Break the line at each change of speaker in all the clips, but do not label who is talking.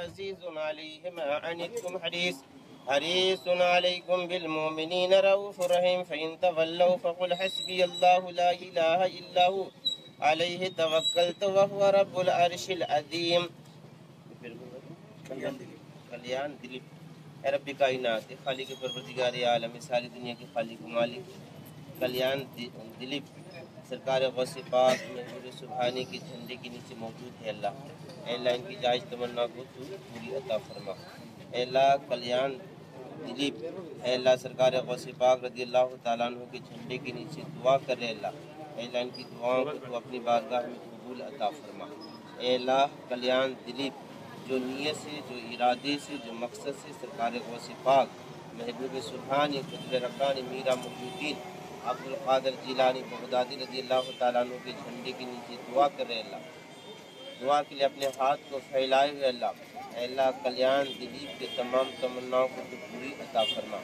عزيز عليه ما عنتم حريص حريص عليكم بالمؤمنين رؤوف رحيم فإن تولوا فقل حسبي الله لا إله إلا هو عليه توكلت وهو رب العرش العظيم कल्याण दिलीप ए रब्बी कायनात ए खालिक परवरदिगार आलम ए सारी दुनिया के खालिक मालिक कल्याण سرکار غوث پاک یعنی محبوب سبحانی کی جھنڈے کے نیچے موجود ہے اللہ۔ اے اللہ، ان کی جائز تمنا کو تو پوری عطا فرما۔ اے اللہ، کلیان دلیپ۔ اے اللہ، سرکار غوث پاک رضی اللہ تعالیٰ عنہ کے جھنڈے کے نیچے دعا کرے اللہ۔ اے اللہ، ان کی دعاؤں کو تو اپنی بارگاہ میں قبول عطا فرما۔ اے اللہ، کلیان دلیپ۔ جو نیت سے، جو ارادے سے، جو مقصد سے سرکار غوث پاک، محبوب سبحان قدر رقان میرا محدودین عبد جیلانی بغدادی رضی اللہ تعالیٰ عنہ کی جھنڈی کے نیچے دعا کر رہے اللہ۔ دعا کے لیے اپنے ہاتھ کو پھیلائے ہوئے اللہ۔ اے اللہ کلیان دلیپ کے تمام تمناؤں کو تو پوری عطا فرما۔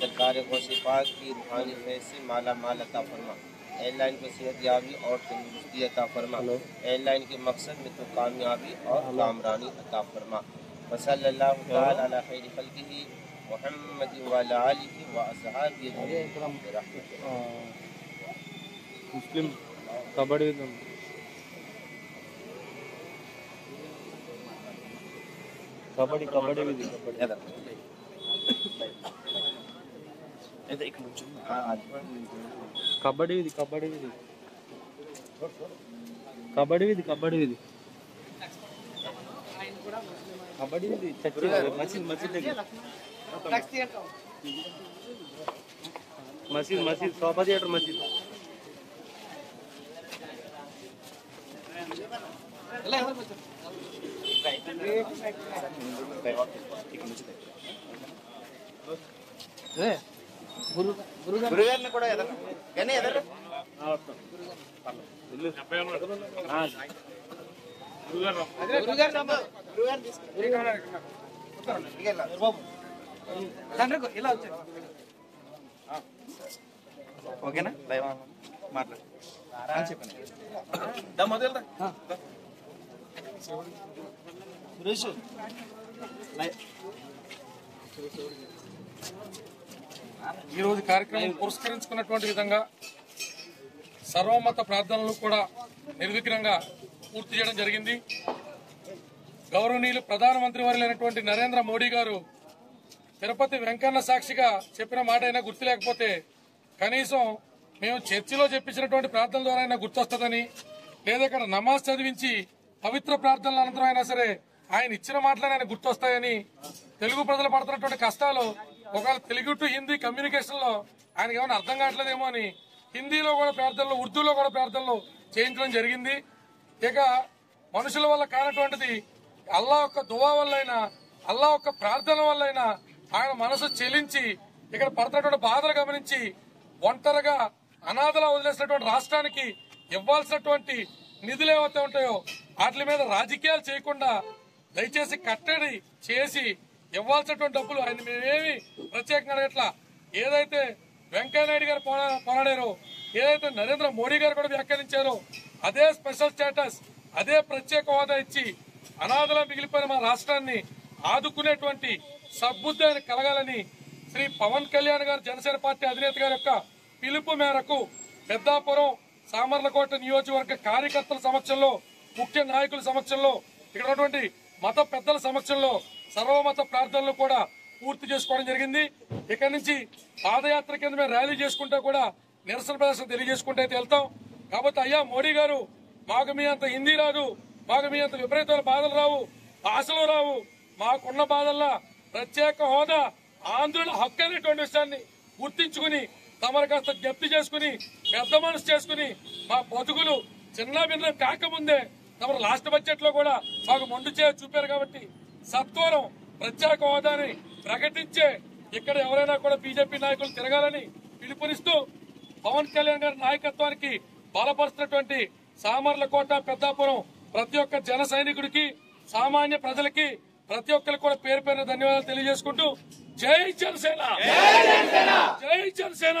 سرکار غوث پاک کی روحانی فیض سے مالا مال عطا فرما۔ اے اللہ ان کو صحت یابی اور تندرستی عطا فرما۔ اے اللہ ان کے مقصد میں تو کامیابی اور کامرانی عطا فرما۔ وصلی اللہ تعالیٰ علیہ خیر خلقہ۔ محمد و علیہ و اصحاب اکرم
مسلم قبر اعظم کبڈی کبڈی بھی کبڈی بھی کبڈی بھی کبڈی بھی کبڈی بھی کبڈی بھی کبڈی بھی چچی مچھلی مچھلی మసీద్ మసీద్ శోభా థియేటర్ మసీద్
గురుగారిని కూడా ఎదరు కానీ ఎదరు
ఓకేనా? లైవ్ మాట్లాడు. అని చెప్పండి.
ఈరోజు కార్యక్రమం పురస్కరించుకున్నటువంటి విధంగా సర్వమత ప్రార్థనలు కూడా నిర్విఘ్నంగా పూర్తి చేయడం జరిగింది. గౌరవనీయులు ప్రధానమంత్రి వర్యులైనటువంటి నరేంద్ర మోడీ గారు తిరుపతి వెంకన్న సాక్షిగా చెప్పిన మాట అయినా గుర్తు లేకపోతే కనీసం మేము చర్చిలో చెప్పించినటువంటి ప్రార్థనల ద్వారా అయినా గుర్తొస్తుందని లేదా ఇక్కడ నమాజ్ చదివించి పవిత్ర ప్రార్థనల అనంతరం అయినా సరే ఆయన ఇచ్చిన మాటలనే ఆయన గుర్తొస్తాయని తెలుగు ప్రజలు పడుతున్నటువంటి కష్టాలు ఒకవేళ తెలుగు టు హిందీ కమ్యూనికేషన్లో ఆయనకి ఏమైనా అర్థం కావట్లేదేమో అని హిందీలో కూడా ప్రార్థనలు ఉర్దూలో కూడా ప్రార్థనలు చేయించడం జరిగింది. ఇక మనుషుల వల్ల కానటువంటిది అల్లా యొక్క దువా వల్లైనా అల్లా యొక్క ప్రార్థన వల్లైనా ఆయన మనసు చెలించి ఇక్కడ పడుతున్నటువంటి బాధలు గమనించి ఒంటరిగా అనాథలా వదిలేసినటువంటి రాష్ట్రానికి ఇవ్వాల్సినటువంటి నిధులు ఏవైతే ఉంటాయో వాటి మీద రాజకీయాలు చేయకుండా దయచేసి కట్టడి చేసి ఇవ్వాల్సినటువంటి డబ్బులు ఆయన మేమేమి ప్రత్యేకంగా అడగట్లా. ఏదైతే వెంకయ్యనాయుడు గారు పోరా- పోరాడారో ఏదైతే నరేంద్ర మోడీ గారు కూడా వ్యాఖ్యానించారో అదే స్పెషల్ స్టేటస్ అదే ప్రత్యేక హోదా ఇచ్చి అనాథలా మిగిలిపోయిన మా రాష్ట్రాన్ని ఆదుకునేటువంటి సద్బుద్ధి ఆయన కలగాలని శ్రీ పవన్ కళ్యాణ్ గారు జనసేన పార్టీ అధినేత గారి యొక్క పిలుపు మేరకు పెద్దాపురం సామర్లకోట నియోజకవర్గ కార్యకర్తల సమక్షంలో ముఖ్య నాయకుల సమక్షంలో ఇక్కడ ఉన్నటువంటి మత పెద్దల సమక్షంలో సర్వమత ప్రార్థనలు కూడా పూర్తి చేసుకోవడం జరిగింది. ఇక్కడ నుంచి పాదయాత్ర కింద మేము ర్యాలీ చేసుకుంటూ కూడా నిరసన ప్రదర్శన తెలియజేసుకుంటే అయితే వెళ్తాం. కాబట్టి అయ్యా మోడీ గారు మాకు మీ అంత హిందీ రాదు మాకు మీ అంత విపరీతమైన బాధలు రావు భాషలు రావు మాకున్న బాధల్లా ప్రత్యేక హోదా ఆంధ్రుల హక్కు అనేటువంటి విషయాన్ని గుర్తించుకుని తమరు కాస్త జప్తి చేసుకుని పెద్ద మనసు చేసుకుని మా బతుకులు చిన్న భిన్నం కాకముందే తమరు లాస్ట్ బడ్జెట్లో కూడా మాకు మొండు చేయ చూపారు కాబట్టి సత్వరం ప్రత్యేక హోదాని ప్రకటించే ఇక్కడ ఎవరైనా కూడా బీజేపీ నాయకులు తిరగాలని పిలుపునిస్తూ పవన్ కళ్యాణ్ గారి నాయకత్వానికి బలపరుస్తున్నటువంటి సామర్లకోట పెద్దాపురం ప్రతి ఒక్క జన సైనికుడికి సామాన్య ప్రజలకి ప్రతి ఒక్కరికి కూడా పేరు పేరు ధన్యవాదాలు తెలియజేసుకుంటూ జై జనసేన! జై జనసేన!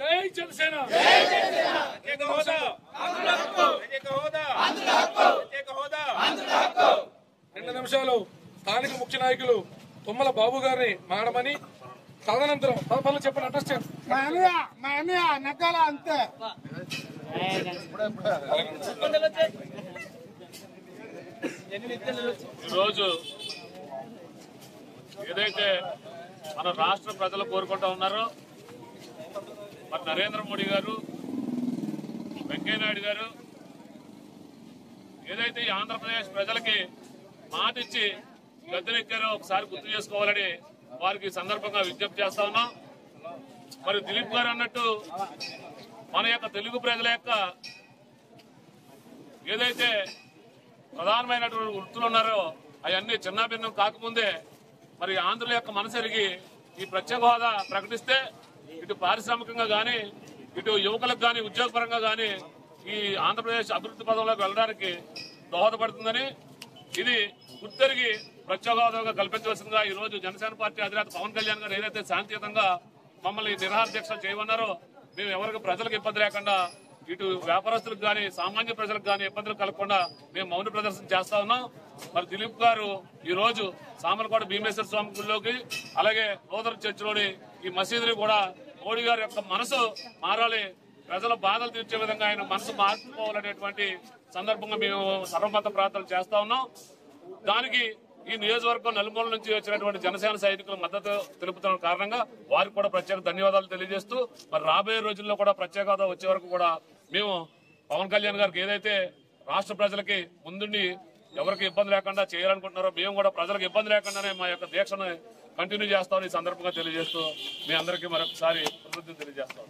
జై జనసేన! రెండు నిమిషాలు స్థానిక ముఖ్య నాయకులు తుమ్మల బాబు గారిని మాడమని తదనంతరం పదపల్లి చెప్పిన అడ్రస్
నగ్గాల అంతే.
ఈరోజు ఏదైతే మన రాష్ట్ర ప్రజలు కోరుకుంటా ఉన్నారో మరి నరేంద్ర మోడీ గారు వెంకయ్యనాయుడు గారు ఏదైతే ఈ ఆంధ్రప్రదేశ్ ప్రజలకి మాట ఇచ్చి గద్దెనెక్కారో ఒకసారి గుర్తు చేసుకోవాలని వారికి సందర్భంగా విజ్ఞప్తి చేస్తా ఉన్నాం. మరి దిలీప్ గారు అన్నట్టు మన యొక్క తెలుగు ప్రజల యొక్క ఏదైతే ప్రధానమైనటువంటి వృత్తులు ఉన్నారో అవన్నీ చిన్నాభిన్నం కాకముందే మరి ఆంధ్రుల యొక్క మనసెరిగి ఈ ప్రత్యేక హోదా ప్రకటిస్తే ఇటు పారిశ్రామికంగా కానీ ఇటు యువకులకు కానీ ఉద్యోగపరంగా కానీ ఈ ఆంధ్రప్రదేశ్ అభివృద్ధి పదంలోకి వెళ్ళడానికి దోహదపడుతుందని ఇది గుర్తెరిగి ప్రత్యేక హోదాగా కల్పించవలసిందిగా ఈ రోజు జనసేన పార్టీ అధినేత పవన్ కళ్యాణ్ గారు ఏదైతే శాంతియుతంగా మమ్మల్ని నిరాహార దీక్ష చేయమన్నారో మేము ఎవరికి ప్రజలకు ఇబ్బంది లేకుండా ఇటు వ్యాపారస్తులకు గాని సామాన్య ప్రజలకు గాని ఇబ్బందులు కలగకుండా మేము మౌన ప్రదర్శన చేస్తా ఉన్నాం. మరి దిలీప్ గారు ఈ రోజు సామలకోట భీమేశ్వర స్వామి గుడిలోకి అలాగే నూతన చర్చిలోని ఈ మసీదుని కూడా మోడీ గారి యొక్క మనసు మారాలి. ప్రజల బాధలు తీర్చే విధంగా ఆయన మనసు మార్చుకోవాలనేటువంటి సందర్భంగా మేము సర్వమత ప్రార్థనలు చేస్తా ఉన్నాం. దానికి ఈ నియోజకవర్గం నలుమూల నుంచి వచ్చినటువంటి జనసేన సైనికుల మద్దతు తెలుపుతున్న కారణంగా వారికి కూడా ప్రత్యేక ధన్యవాదాలు తెలియజేస్తూ మరి రాబోయే రోజుల్లో కూడా ప్రత్యేక హోదా వచ్చే వరకు కూడా మేము పవన్ కళ్యాణ్ గారికి ఏదైతే రాష్ట్ర ప్రజలకి ముందుండి ఎవరికి ఇబ్బంది లేకుండా చేయాలనుకుంటున్నారో మేము కూడా ప్రజలకు ఇబ్బంది లేకుండానే మా యొక్క దీక్షను కంటిన్యూ చేస్తామని ఈ సందర్భంగా తెలియజేస్తూ మీ అందరికీ మరొకసారి కృతజ్ఞతలు తెలియజేస్తాం.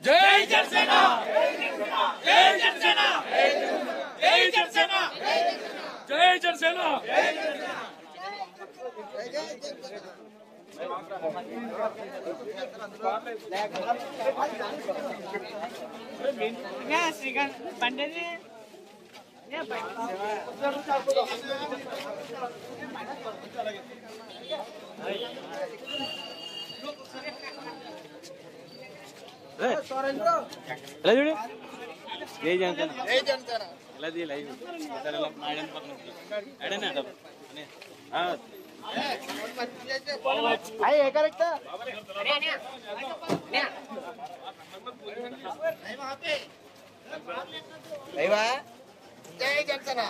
జై జనసేన!
శ్రీకాంత్ పండేది
ఎలా చూడు ఏ జనసేన ఎలా తీ లైవ్ సరే ఇలా నాయన పక్కన ఉంచు. ఆడనే అడ్డం. అనే. ఆ,
జై జనసేన